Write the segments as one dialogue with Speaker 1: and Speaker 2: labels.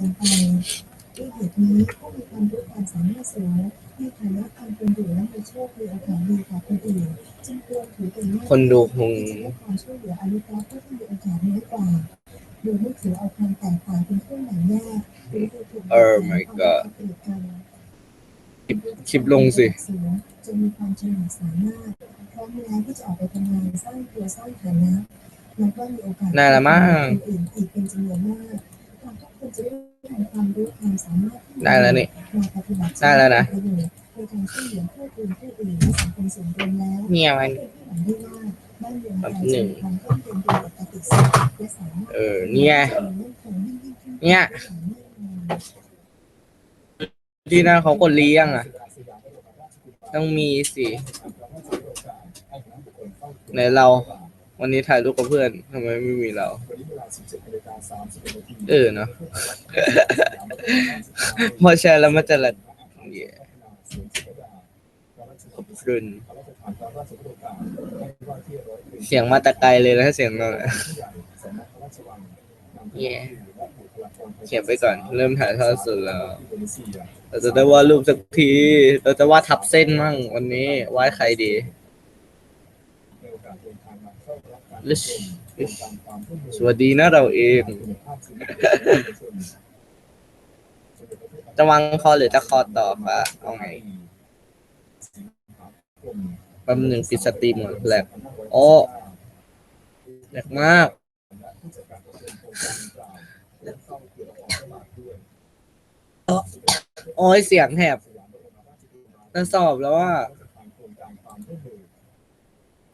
Speaker 1: กันไปด้วยเหตุนี้ผู้มีความรู้ความสามารถสูงในฐานะการเป็นอยู่และมีโชคมีโอกาสดีกว่าคนอื่นจึงควรถือเป็นหน้า
Speaker 2: คนดูคง
Speaker 1: ความช่วยเหลืออนุเคราะห์ผู้ที่มีโอกาสน้อยกว่าโดยไม่ถือเอาความแตกต่างเป็นเครื่องหมายแยกหรือดูถูก
Speaker 2: Oh my god คลิปลงสิ
Speaker 1: จะมีความฉลาดสามารถพร้อมแล้วที่จะออกไปทำงานสร้างตัวสร้างฐานะและก็มีโอกาส
Speaker 2: น่าละมั้ง
Speaker 1: อื่นอีกเป็นจำนวนมากหากทุกคนจะได้ ทำความรู้ความสามารถที่
Speaker 2: ได้แล้วนี่
Speaker 1: มาปฏิบัติ
Speaker 2: ได้แล้วนะ
Speaker 1: ใในการช่วยเหลือผู้อื่นผู้อื่นและสังคมส่วนรวมแล้ว
Speaker 2: เนี่ยมัน
Speaker 1: หวังได้ว่าบ้านเมือง
Speaker 2: แบ
Speaker 1: ไท
Speaker 2: บ
Speaker 1: ย
Speaker 2: หนึ่
Speaker 1: จะ
Speaker 2: ง
Speaker 1: มีความร่มเย็นเป็นปกติสุขและสามารถ
Speaker 2: เออ เนี่ย เนี่ยที่นั่นเขากดเลี้ยงอะ ต้องมีสิไหนเรา วันนี้ถ่ายรูปกับเพื่อนทำไมไม่มีเรา เออเนาะพอแชร์แล้วมันจะละเย่ขอบคุณเสียงมาแต่ไกลเลยนะเสียงเราเนี่ยเย่เขียนไปก่อน เริ่มถ่ายทอดสดแล้ว เราจะได้วาดรูปสักที เราจะวาดทับเส้นมั่งวันนี้วาดใครดีลิชลิช สวัสดีนะเราเอง จะวางคอหรือจะคอต่อคะเอาไงแป๊บหนึ่งปิดสตรีมก่อแหลกโอ้แหลกมากโอ้ยเสียงแหบจะสอบแล้วว่า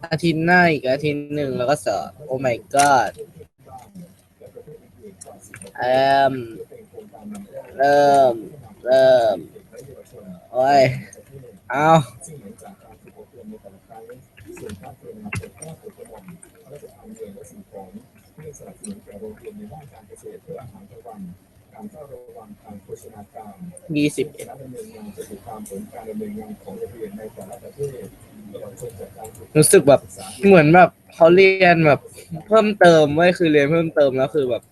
Speaker 2: อาทิตย์หน้าอีกอาทิตย์หนึ่งแล้วก็สอบโอ้ my god เอิ่มเริ่มเริ่มโอ้ยเอา ยี่สิบเอ็ดรู้สึกแบบเหมือนแบบเขาเรียนแบบเพิ่มเติมไว้ยคือเรียนเพิ่มเติมแล้วคือแบบ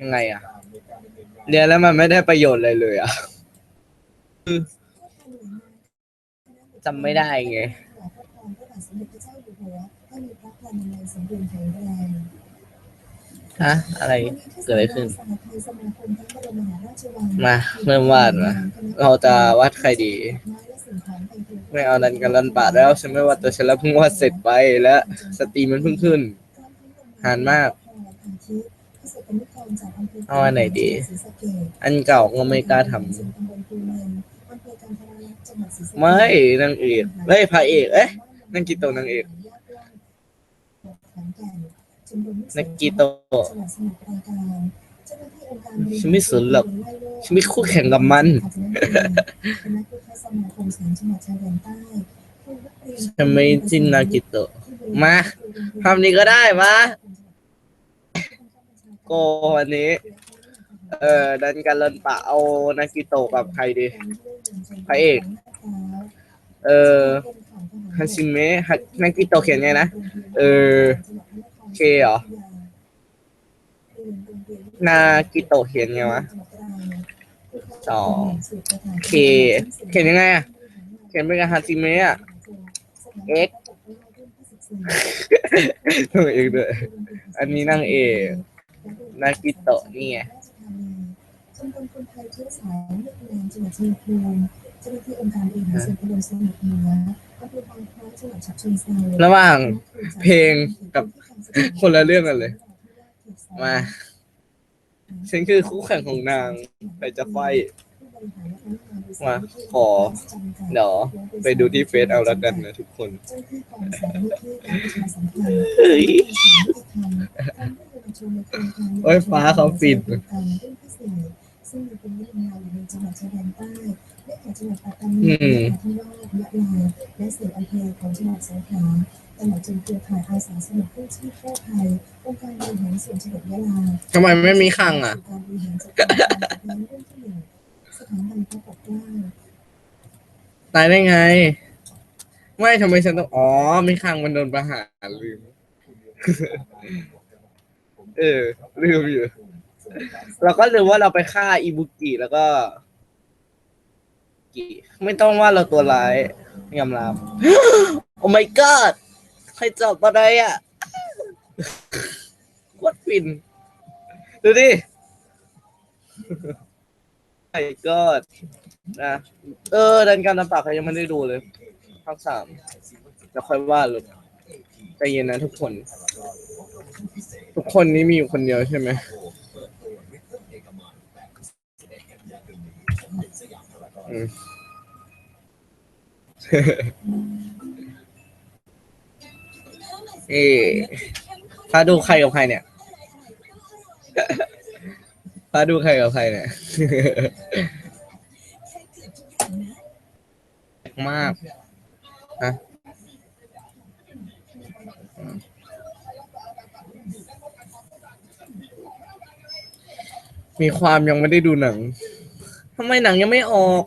Speaker 2: ยังไงอะเรียนแล้วมันไม่ได้ประโยชน์อะไรเลยอะคือจำไม่ได้ไง ฮะ อะไร เกิดอะไรขึ้น มาเริ่มวาดมาเราจะวาดใครดี ไม่เอาดันกันลันปะแล้วฉันไม่ว่าตัวฉันแล้วเพิ่งวาดเสร็จไปและสตรีมมันเพิ่งขึ้นหานมาก เอาอันไหนดี อันเก่าก็ไม่กล้าทำไม่นางเอกเฮ้ยพระเอก เอ๊ะนั่นกิโตนางเอก นักกีโตะฉันไม่สนหรอกฉันไม่คู่แข่งกับมันฉันไม่จิ้นนากิโตะมาภาพนี้ก็ได้มาโกวันนี้ เออดันกันลันปะเอานากิโตะกับใครดีพระเอกเออฮาชิเมะฮานากิโตะเขียนไงนะ เออ เคเหรอ นากิโตะเขียนไงวะสองเคเขียนยังไงอะ เขียนเป็นกับฮาชิเมะอะ X ตัวเองด้วยอันนี้นางเอกนากิโตะนี่ไง
Speaker 1: จำนวนคนไทยเชื้อสายเวียดนามจังหวัดชัยภูมิเจ้าหน้าที่องค์การบริหารส่วนตำบลสมุทรเหนืออำเภอบางคล้าจังหวัดฉะเชิงเทรา
Speaker 2: ระหว่างเพลงกับ คนละเรื่องกันเลย มา ฉันคือคู่แข่งของนางไปจะไฟมาขอเดี๋ยวไปดูที่เฟซเอาแล้วกันนะทุกคนเฮ้ยโอ้ยฟ้าเขาปิดซึ่งมีเป็นวิทยาอยู่ในจังหวัดชายแดนใต้ได้แก่จังหวัดปัตตานีอืม
Speaker 1: นราธิวาสยะลาและสี่อำเภอของจังหวัดสงขลา ตลอดจนเครือข่ายอาสาสมัครกู้ชีพกู้ภัยองค์การบริหารส่วนจังหวัดยะลา
Speaker 2: ทำไมไม่มีข้างอะ
Speaker 1: การบริหารจัดการน้ำเรื่องที่หนึ่งสถาบันพระปกเกล้า
Speaker 2: ตายได้ไง ไม่ทำไมฉันต้องอ๋อมีข้างมันโดนประหารลืม เออลืมอยู่เราก็ลืมว่าเราไปฆ่าอิบุกิแล้วก็กิไม่ต้องว่าเราตัวร้ายยอมรับโอ้ my god ใครจับอะไรอะโคตรฟิน ดูดิไอ้ก็นะเออ ดันการทำปากใครยังไม่ได้ดูเลยภาคสามจะค่อยว่าเลยใจเย็นนะทุกคน ทุกคนนี้มีอยู่คนเดียวใช่ไหมอืม เอ๊พาดูใครกับใครเนี่ยพาดูใครกับใครเนี่ยมากฮะมีความยังไม่ได้ดูหนังทำไมหนังยังไม่ออก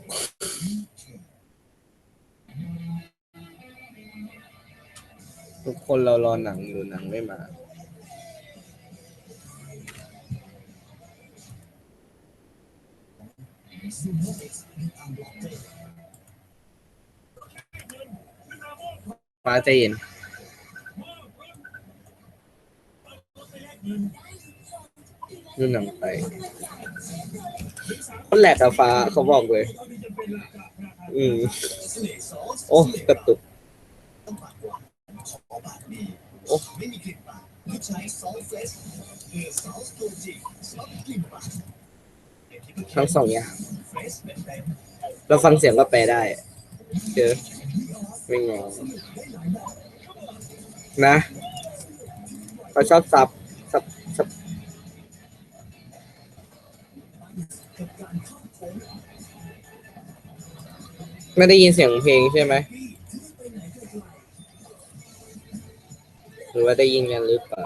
Speaker 2: ทุกคนเรารอหนังอยู่หนังไม่มา ฟ้าใจเย็นดูหนังไปคนแหลกกับฟ้าเขาบอกเลย อืม โอ้กระตุก ทั้งสองอย่างเราฟังเสียงก็แปลได้เจอไม่งงนะเขาชอบซับซับซับไม่ได้ยินเสียงเพลงใช่ไหมหรือว่าได้ยินกันหรือเปล่า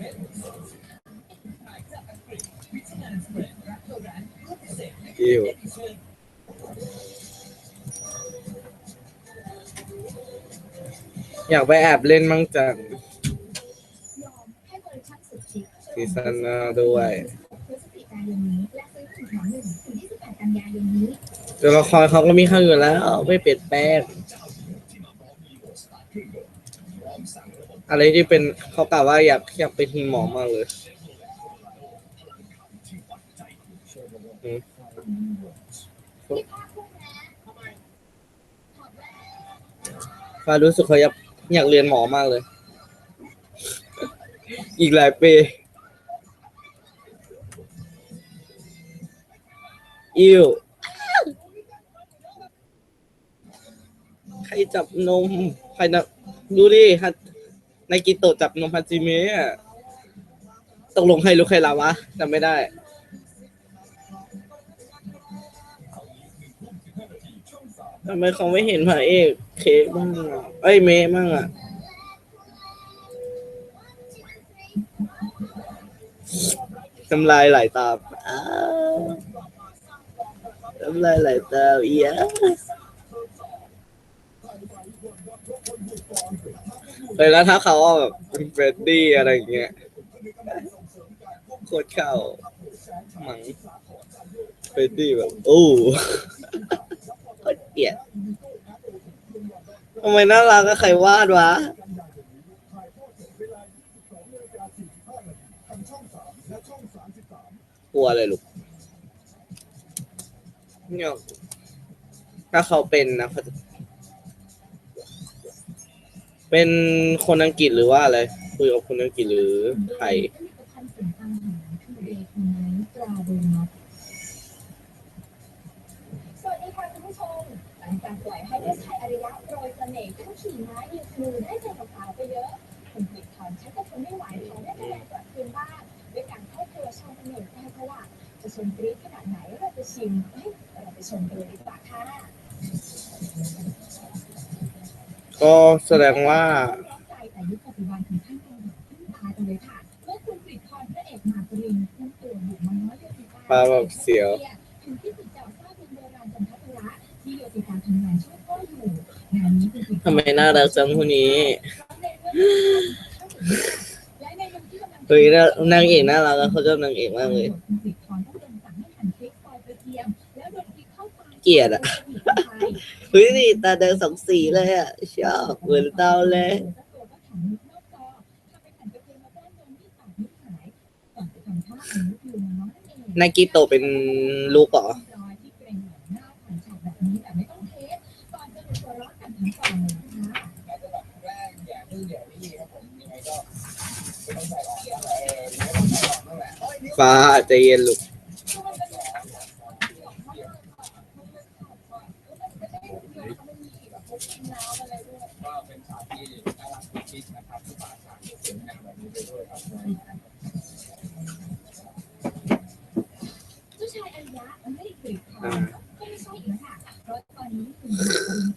Speaker 2: อ
Speaker 1: ถึงแถมหนึ่งถึง28กันยายนนี้
Speaker 2: ตัวละครเขาก็มีข้างอยู่แล้ว ไม่เปลี่ยนแปลงอะไรที่เป็นเขากล่าวว่าอยากอยากเป็นทีมหมอมากเลย ฟ้ารู้สึกเขาอยากอยากเรียนหมอมากเลย อีกหลายปีอิวใครจับนม ใครนะดูดิฮัตนายกิโตจับนมฮัจิเมะอะตกลงใครรู้ใครลาวะจำไม่ได้ ทำไมเขาไม่เห็นพระเอกเคกบ้างอะเอ้ยเมะบ้างอะน้ำลายไหลตามอ้าวน้ำลายไหลตามเอียะเลยแล้วถ้าเขาเอาแบบเป็นเฟรดดี้อะไรอย่างเงี้ยโคตรเข้าหมังเฟรดดี้แบบโอ้โคตรเกลียด ทำไมน่ารักก็ใครวาดวะ กลัวเลยลูกเนี่ยถ้าเขาเป็นนะเขาจะเป็นคนอังกฤษหรือว่าอะไร คุยกับคนอังกฤษหรือไทย
Speaker 1: ส
Speaker 3: วัสดีค่ะคุณผู้ชมหลังจากปล่อยให้ได้ชายอริยะโร เสน่ห์ทั้งขี่ม้ายิงธนูได้ใจสาวๆไปเยอะคนผลิตถอนชักจะทนไม่ไหวขอได้คะแนนกลับคืนบ้างน่ห์ได้ก็ล่ะจะชมกรี๊ดขนาดไหนเราไปชิมเฮ้ยเราไปชมกันเลยดีกว่าค่ะ
Speaker 2: ก็แสดงว่า
Speaker 3: ร้อนใจแต่ยุคปัจจุบันถึงขั้นกระโดดขึ้นตากันเลยค่ะเมื่อคุณกฤษพรพระเอกหมากปรินพุ่งตัวบุกมาน้อยโยติกา
Speaker 2: ปลาแบบเสียว
Speaker 3: ทำ
Speaker 2: ไมน่ารักจังคนนี้
Speaker 3: และในมุมที่กำลัง
Speaker 2: เฮ้ยน่านางเอกน่ารักอะเขาชอบนางเอกมากเลย
Speaker 3: คุณกฤษพรต้องเดินสั่งให้หั่นพริกซอยกระเทียมแล้วโดนพริกเข้าไป
Speaker 2: เกลียดอะเฮ้ยนี่ตาแดงสองสีเลยอะชอบเหมือนเตาเลยนากิโตะเป็นลูกเหรอ ฟ้าใจเย็นลูก
Speaker 4: ก็เป็นฉากที่น่ารักกุ๊กกิ๊กนะครับที่ฝากฉากที่สวยงามแบบนี้ไปด้วยครับ
Speaker 3: เจ้าชายอริยะไม่ได้กรีดคอก็ไม่ใช่อีกแล้วค่ะเพราะตอนนี้คุณ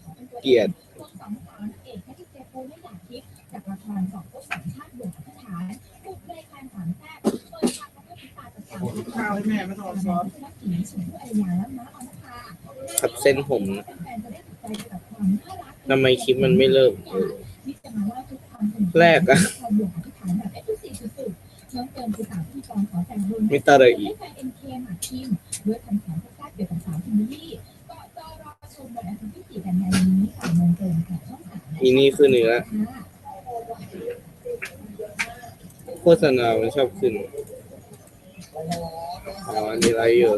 Speaker 3: ขอเป็นตัว
Speaker 2: เกลียด
Speaker 3: ควงสองสาวเอกแพทริเซียโฟไม่อยากคิดจากละครสองพวกสามชาติบวกพัฒฐานบุกรายการสามแซ่บเปิดฉากกับพระพิตาจากสาม
Speaker 4: ข้าวให้แม่ไม่ต้องเอาซอส
Speaker 3: นักขี่ชมพู่อริยาและม้าออนภา
Speaker 2: ขัดเส้นผม
Speaker 3: นะ
Speaker 2: ทำไมคลิปมันไม่เริ่มเออ
Speaker 3: ที่จะมาเล่าทุก
Speaker 2: แรกอะ
Speaker 3: ความบวกอธิษฐานแบบเอ็กซ์คลูซีฟสุดๆเพิ่มเติมคือสามพิธีกรขอแต่งบุญ
Speaker 2: มิตาเรอี
Speaker 3: ให้แฟนเอ็นเคหมากคิมด้วยอีกนี่นี่
Speaker 2: คือเนื้อโฆษณามันชอบขึ้น อ๋ออันนี้ไรอยู่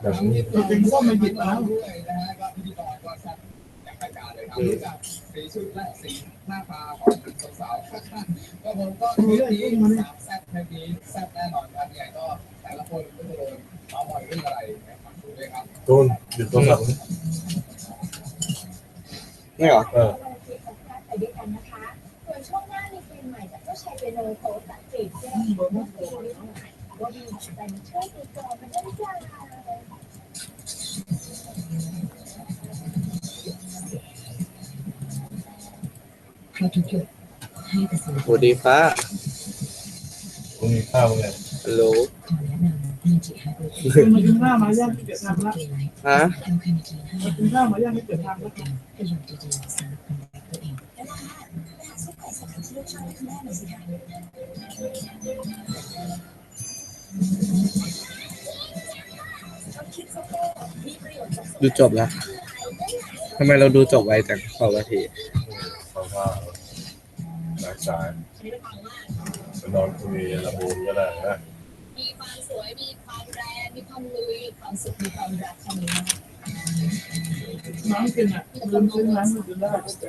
Speaker 5: แบบนี้
Speaker 4: เราเป็นส้มมาหยิบแล้วด้วยนะฮะก็พิธีกรก็แซ่บอย่างรายการเลยครับรู้จักสีชุดและสีหน้าตาของสาวๆก็ผมก็มีเรื่องนี้สามแซ่บเทปนี้แซ่บแน่นอนครับยังไงก็แต่ละคนก็จะโดนเมาส์มอยเรื่องอะไรนะครับดูด้วยครับ
Speaker 5: ตูนหยุดตัวหลัง
Speaker 2: ไม่เหรอ
Speaker 5: เออ
Speaker 3: ไปด้วยกันนะคะส่วนช่วงหน้ามีเพลงใหม่จากเจ้าชายเปียโนโตตัดจีบเจ้าหญิงบนโลกว่าดีใจมาช่วยตีกลองมันได้หรือเปล่าเพราะทุกหยดให้แต่สิ่ง
Speaker 2: สวัสดีฟ้า
Speaker 5: มึงมีข้าวมึงไง
Speaker 2: ฮัลโหล
Speaker 3: ขอแนะนำมิจิฮารุ
Speaker 4: มาถึงหน้ามาย่างที่เกิดทำแล้ว
Speaker 2: ฮะ
Speaker 3: ทำคันทีให้
Speaker 4: มาถึงหน้ามาย่างที่เกิดทำแล้ว
Speaker 3: ประโยชน์ ดีๆสำหรับคนรักตัวเอง
Speaker 2: ดูจบแล้ว ทำไมเราดูจบไวจังสองนาที
Speaker 5: เพราะว่าหลายสายไปนอนคุยละมูลก็ได้นะ
Speaker 3: มีความสวย มีความแรง มีความลุยความสุข มีความรักความนี้
Speaker 4: น้ำกินอะลืมซื้อน้ำมากินได้ก็แก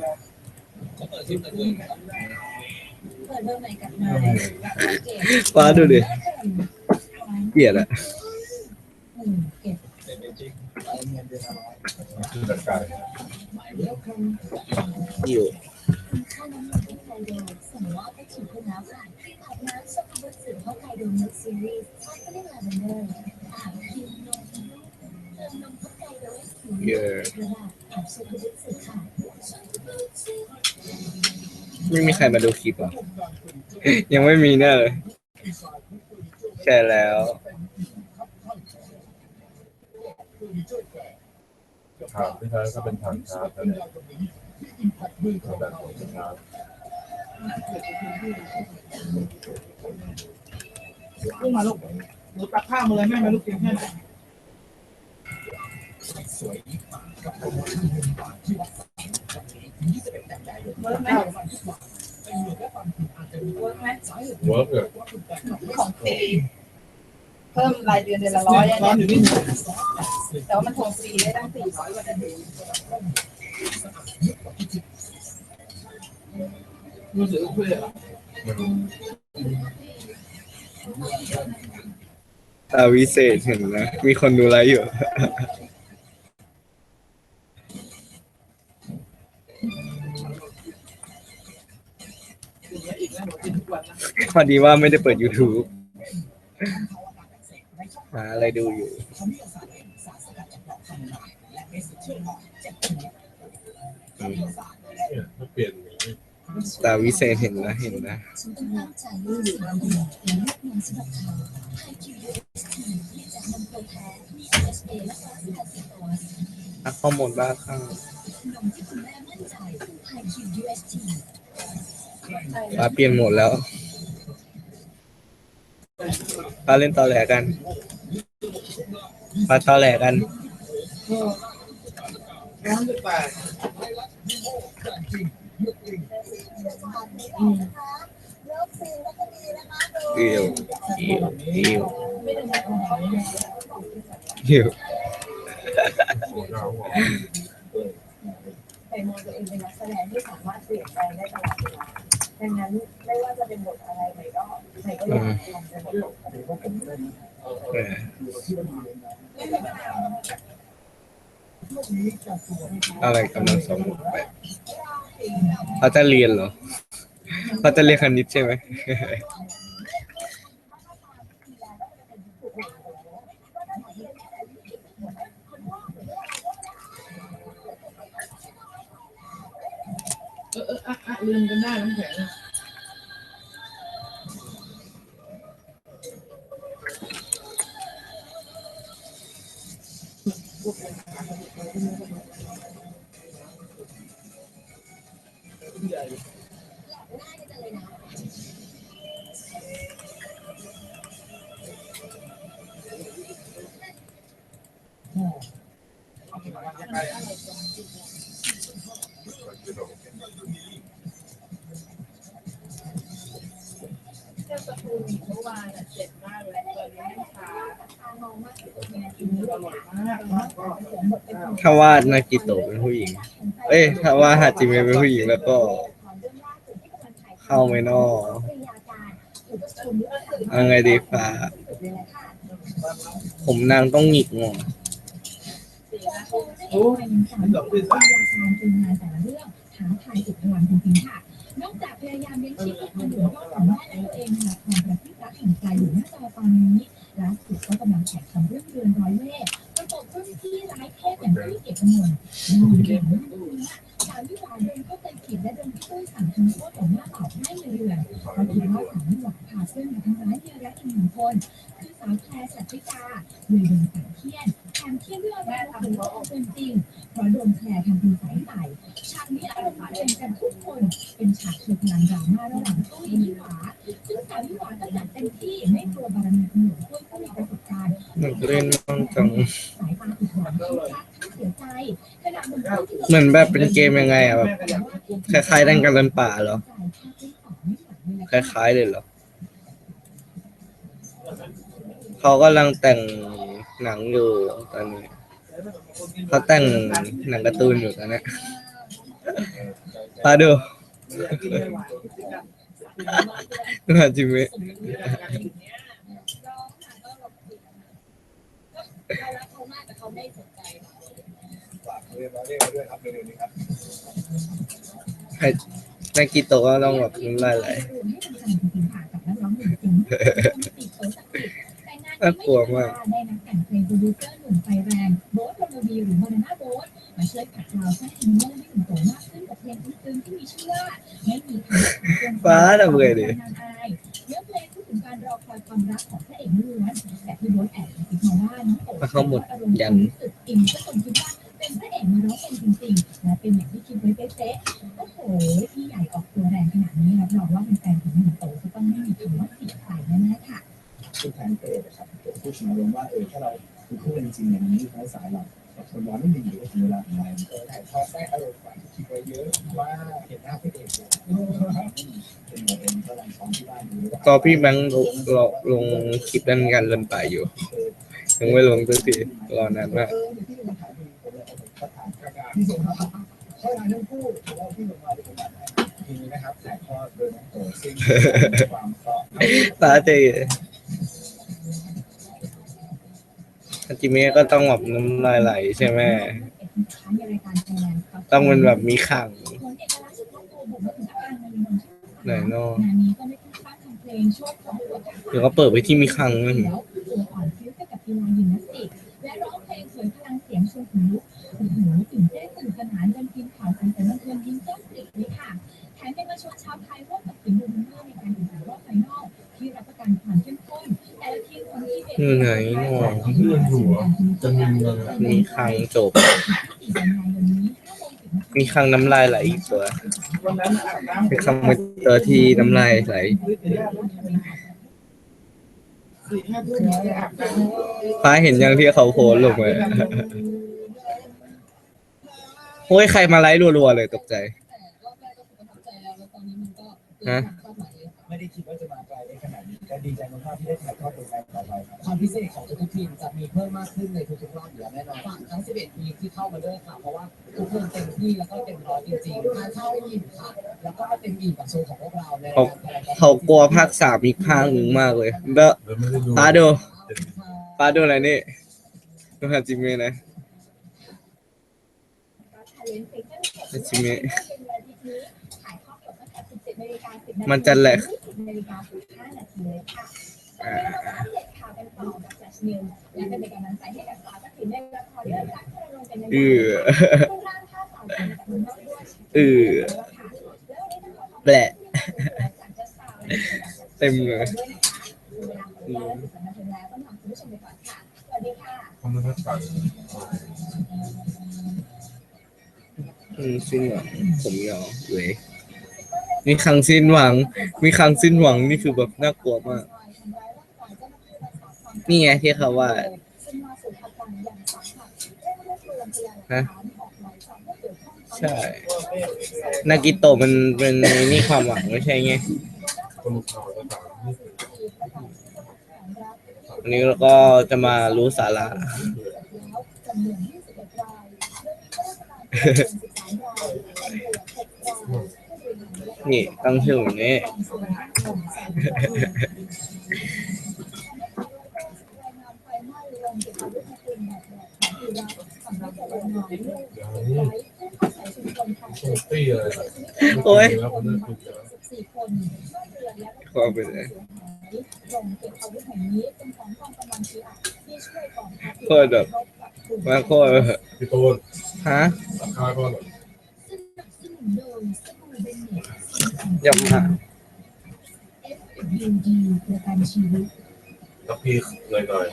Speaker 3: เปิดเบอร์ใหม่กับนายเก็บ
Speaker 2: ฟ้าดูดิเกลียดอะ
Speaker 3: อืมเก็บ
Speaker 5: มันคือตะไคร้
Speaker 2: อยู่
Speaker 3: ข้าวน้ำมันที่ไคโดสมมติว่าได้ฉีด เพราะไคโดมิกซีรีส์ใช้ก็ได้ลาเวนเดอร์อาบกินนมเติมนมเพราะไคโดผิว
Speaker 2: เยอะ
Speaker 3: กระดาษอาบสักบุสึค่ะ
Speaker 2: ไม่มีใครมาดูคลิปเหรอ ยังไม่มีแน่เลย ใช่แล้ว
Speaker 5: ทางที่ท้ายก็เป็นทางชาร์จแล้วเนี่ยตัวแบบของชาร์จ
Speaker 4: ลูกมาลูกหนูตักข้าวมาเลยแม่ไม่ลูกกินแค่ไหน
Speaker 6: เวิร์กไหมเวิร์กไหม
Speaker 5: เวิร์กเลย
Speaker 6: ของฟรี เพิ่มรายเดือนเดือนละร้อย
Speaker 4: อน
Speaker 6: เนี่ย
Speaker 4: อยู่นี่
Speaker 6: แต่ว่ามันทรฟรีได้ตั้งสี่ร้อยกว่านาที
Speaker 4: รู้สึกเพื่อน
Speaker 2: ตาวิเศษเห็นนะมีคนดูไลฟ์อยู่
Speaker 4: อีกแล้
Speaker 2: อดีว่าไม่ได้เปิด YouTube หาอะไรดูอยู่
Speaker 4: เนี่ยถ้าเปลี่ยนอย่างนี้
Speaker 2: ตาวิเศษเห็นนะเห็นนะ
Speaker 1: ฉันต้องตั้งใจเชื่อกงานสำหรับเขาไฮคิวยูเอสทีที่จะนำตัวแท้มีเอสเอและคลาสสิกสิตัว
Speaker 2: อะข้อมูลบ้างข้าง
Speaker 1: นมที่คุณแม่มั่นใจไฮคิวยูเอสที
Speaker 2: ฟ้าเปลี่ยนหมดแล้ว ฟ้าเล่นตอแหลกันฟ้าตอแหลกัน
Speaker 6: ร้อนจุดแปด
Speaker 2: เอียวเอียวเอียวเอียว
Speaker 4: หัวหน้าหัว
Speaker 6: แต่มองตัวเองเป็นนักแสดงที่สามารถเปลี่ยนแปลงได้ตลอดเวลาดังนั้นไม่ว่าจะเป็นบทอะไรไหนก็ไหนก็อยากลองเป็นบทหลบ
Speaker 2: เออ อะไรกำลังสองหมดไปเขาจะเรียนเหรอเขาจะเรียนคณิตใช่ไหม
Speaker 6: เออเอออะอะลืมกันได้น้ำแข็งอะ
Speaker 2: ถ้าว่านากิโตะเป็นผู้หญิง เอ้ยถ้าว่าฮาจิเมะเป็นผู้หญิงแล้วก็ เข้าไหมนอเอาไงดีฟ้าผมนางต้องหงิกงอ
Speaker 6: โอ้ยดอก
Speaker 3: การทีมงานแต่ละเรื่องท้าทายสุดพลังจริงๆค่ะนอกจากพยายามเลี้ยงชีพให้คนอื่นก็สามารถให้ตัวเองในละครประที่รักแห่งใจอยู่หน้าจอตอนนี้ล่าสุดก็กำลังแข่งขันเรื่องเรือนร้อยเล่ คนที่ร้ายแค่อย่างพี่เก็บมวลยสาววิวาเดินเข้าใจผิดและโดนพี่ตุ้ยสั่งทำโทษขอหน้าเป่าให้เรือนเขาคิดว่าสาววิวาพาเพื่อนมาทำร้ายเยอะและอีกหนึ่งคนคือสาวแคร์สัตริกาเลยเดินสายเที่ยน แถมที่ยนด้วยว่ทำว่าเป็นจริงเพราะโดนแคร์ทำเป็นสายใส่ฉากนี้อารมณ์มาเป็นกันทุกคน เป็นฉากโชว์พลังดราม่าระหว่างตุ้ยวิหวาซึ่งสาววิหวาก็จัดเต็มที่ไม่กลัวบารมีหนุ่มตุ้ยผู้มีประสบการณ์
Speaker 2: เหมือนเล่นมั่งจัง
Speaker 3: สายตาผิดหวังทั้งรักทั้งเสียใจขณะหนุ่มตุ้ยที่
Speaker 2: เหมือนแบบเป็นเกมยังไงอะแบบคล้ายๆดันกันเดินป่าเหรอคล้ายๆเลยเหรอเขากำลังแต่ง หนังอยู่ตอนนี้เขาแต่งหนังการ์ตูนอยู่ตอนนี้ยพาดูฮาจิเมะ
Speaker 1: เรารักเขามากแต่เขาไม่สนใจ
Speaker 7: ฝากเรียนมาเรียกมาด้วยครับเร็วๆนี้ครับ
Speaker 2: นากิโตะก็ต้องแบบน้ำลายไหล น่ากลัวมาก
Speaker 3: ได้นักแต่งเพลงโปรดิวเซอร์หนุ่มไฟแรงโบ๊ทโรโนบีหรือบานาน่าโบ๊ทมาช่วยขัดเกลาสร้างอินเนอร์ให้หนุ่มโตมากขึ้นกับเพลงซึ้งๆที่มีชื่อว่าไม่มีคำ
Speaker 2: ฟ้าทำไงดิ
Speaker 3: นางอายเนื้อเพลงพูดถึงการรอคอยความรักของพระเอกล้วนแต่ที่โบ๊ทแอบคิดมาว่าน้องโต
Speaker 2: แล้วเขาหมดยัน
Speaker 3: รู้สึกอินก็จนคิดว่าเป็นพระเอกมาร้องเพลงจริงๆ อพี่แบงค์
Speaker 7: ลงลงคลิปด้าน
Speaker 2: กานเริ่มไปอยู่ ยังไม่ลงสักทีรอนานมาก
Speaker 7: ตา
Speaker 2: จีจิเมะก็ต้องแบบน้ำลายไหลใช่ไหมต้องเป็นแบบมีขังไหนเนาะ
Speaker 3: เพล
Speaker 8: ลงช่วยของหัวใจ
Speaker 3: เดี๋ยวก็เปิดไปที่มีคลังนั่น
Speaker 8: แล้วตัวอ่อนฟิวกับกีฬายิมนาสติกและร้องเพลงเสริมพลังเสียงชวนขนลุกโอ้โหตื่นเต้นสนุกสนานจนทีมข่าวสันแต่บันเทิงยิ้มต้นปริกเลยค่ะแถมยังมาชวนชาวไทยร่วมกับทีมดูมันเนอร์ในการแข่งขันรอบไฟนอลที่รับประกันความเข้มข้นแต่ละทีมคนที่เป็น
Speaker 3: อยู่ไหนหนอ
Speaker 5: เพื่อนอยู่อะจะมีเงิน
Speaker 3: มีคลังจบ มีครั้งน้ำลายไหลอีกตัว
Speaker 4: วันนั้นอาบน้ำ
Speaker 3: เป็นคำว่าตัวที่น้ำลายไหลฟ้าเห็นยังที่เขาโพสลงไปโอ้ยใครมาไลฟ์รัวๆเลยตกใจ ฮะ
Speaker 4: ไม่ได้คิดว่าจะมาไกลได้ขนาดนี้ก็ดีใจมากๆที่ได้ถ่ายทอดผลงานต่อไปครับ ความพิเศษของทุกๆทีมจะมีเพิ่มมากขึ้นในทุกๆรอบอยู่แล้วแน่นอนฝากทั้ง 11 ทีมที่เข้ามาด้วยค่ะ เพราะว่าทุกคนเต็มที่แล้วก็เต็มร้อยจริงๆทานข้าวให้อิ่มค่ะ แล้วก็เต็มอิ่มกับโชว์ของพวกเราใน
Speaker 3: เขาเขากลัวภาคสามอีกภาคหนึ่งมากเลยเด้อ
Speaker 5: แล้วไม่ได้ดู
Speaker 3: ฟ้าดูฟ้าดูอะไรนี่ดูฮาจิเมะนะฮาจิเมะ มันจะแหลกอ่าเออเออแปะเต็มเลย
Speaker 5: เขาไม่ได้ตังค์
Speaker 3: อืมสิ้นหวังผมยาวเลย มีครั้งสิ้นหวัง มีครั้งสิ้นหวังนี่คือแบบน่ากลัวมาก นี่ไงที่เขาว่าฮะใช่ นากิโตะมันเป็นนี่ความหวังไม่ใช่ไง
Speaker 5: คนข่าวก็ถามนี่
Speaker 3: วันนี้เราก็จะมารู้สาระ นี่ตั้งชื่อแบบนี้
Speaker 5: อย่างช่วงตี้อะไรแบบ
Speaker 3: โอ้ย
Speaker 5: แล้วคนนั้นคือจะ
Speaker 3: ความเป็นไงโคตรแบบมาโคตร
Speaker 5: พี่ตูน
Speaker 3: ฮะ
Speaker 5: ราคาก็
Speaker 3: อย่า มา
Speaker 8: FWD ประกันชีวิต
Speaker 5: กับพี่หน่อย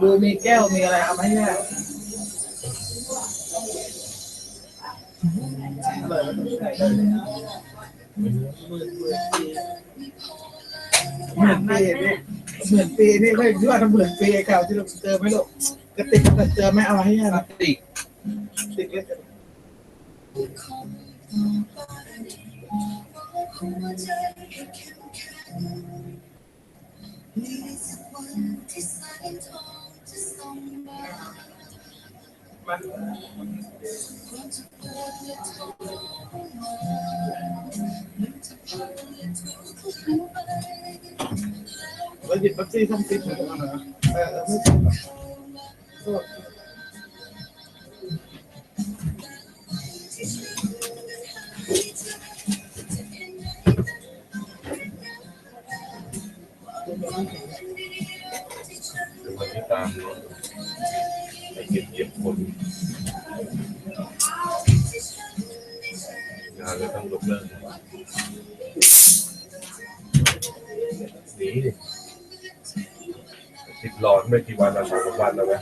Speaker 5: ดูมี
Speaker 8: แก้วมีอะไรเอาไห้เนี่เหมือน
Speaker 4: ปีเนี่ยเหมือนปีนี่ไม่รู้ว่าทำ
Speaker 5: หมือ
Speaker 8: นปีเก่าที่เราเจอไหมลูกกระ
Speaker 4: ติกกระเจอไม่เอาให้ยักระติกติกเล็ก หมื่นปีนี่หมื่นปีนี่ไม่คิดว่าทำหมื่นปีเก่าที่เราเจอไหมลูกกระติกเราเจอไหมเอามาให้ย่านะ
Speaker 3: ติก
Speaker 4: ติกเล็กเราหยิบแป๊บซี่ทำซิปหน่อยนะเออไม่ถูก อะโทษ
Speaker 5: เป็นวันที่ตามไปเก็บเก็บคนงานเลยต้องยกเลิกหนีดิติดร้อนไม่กี่วันละสองสามวันแล้วไหม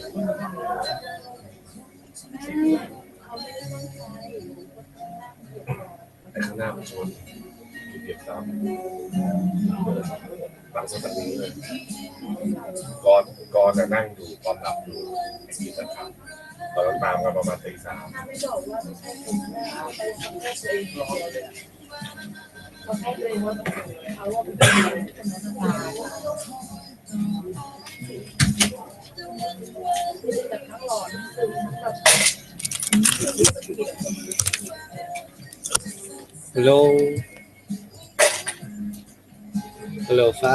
Speaker 5: แต่ข้างหน้ามันชนเก็บตาม บางสถานีเลยกอนกอนน่ะนั่งอยู่กอนหลับอยู่ไอ้ที่ตะขับตอนนั้นตามกันประมาณตีสาม
Speaker 2: ฮัลโหล ฮัลโหลฟ้า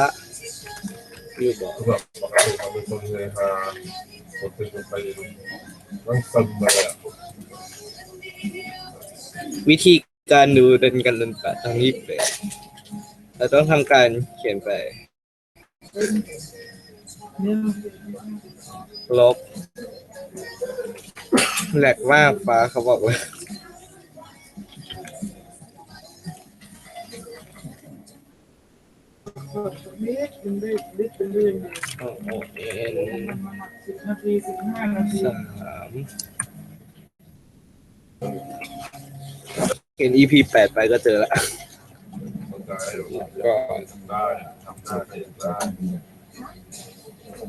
Speaker 2: อยู่บอก
Speaker 5: บอก
Speaker 2: วิธีการดูเดินกันเดินไปทางนี้ไปเราต้องทำการเขียนไปลบแหลกมากฟ้าเขาบอกเล
Speaker 8: นิดเป็นได้นิดเป็นเรื่อง
Speaker 2: โอ้เอ็น
Speaker 8: มันาสิบนาทีสิบห้านาที
Speaker 2: สามเห็น EP แปดไปก็เจอละ
Speaker 5: เข้าใจก็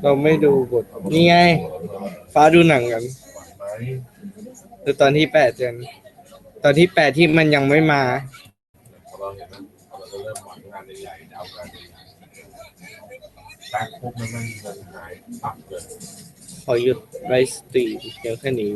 Speaker 2: เราไม่ดูบทนี่ไง ฟ้าดูหนังกัน
Speaker 5: ไหม
Speaker 2: ดูตอนที่แปดกันตอนที่แปดที่มันยังไม่มา
Speaker 5: เราเห็นนั้นเราเริ่มหวังงานใหญ่ๆดาวงาน ใหญ่ๆแบ็คพวกนั้นมันเงินหายตับเลย
Speaker 2: ขอหยุดไลฟ์สตรีมเพียงแค่นี้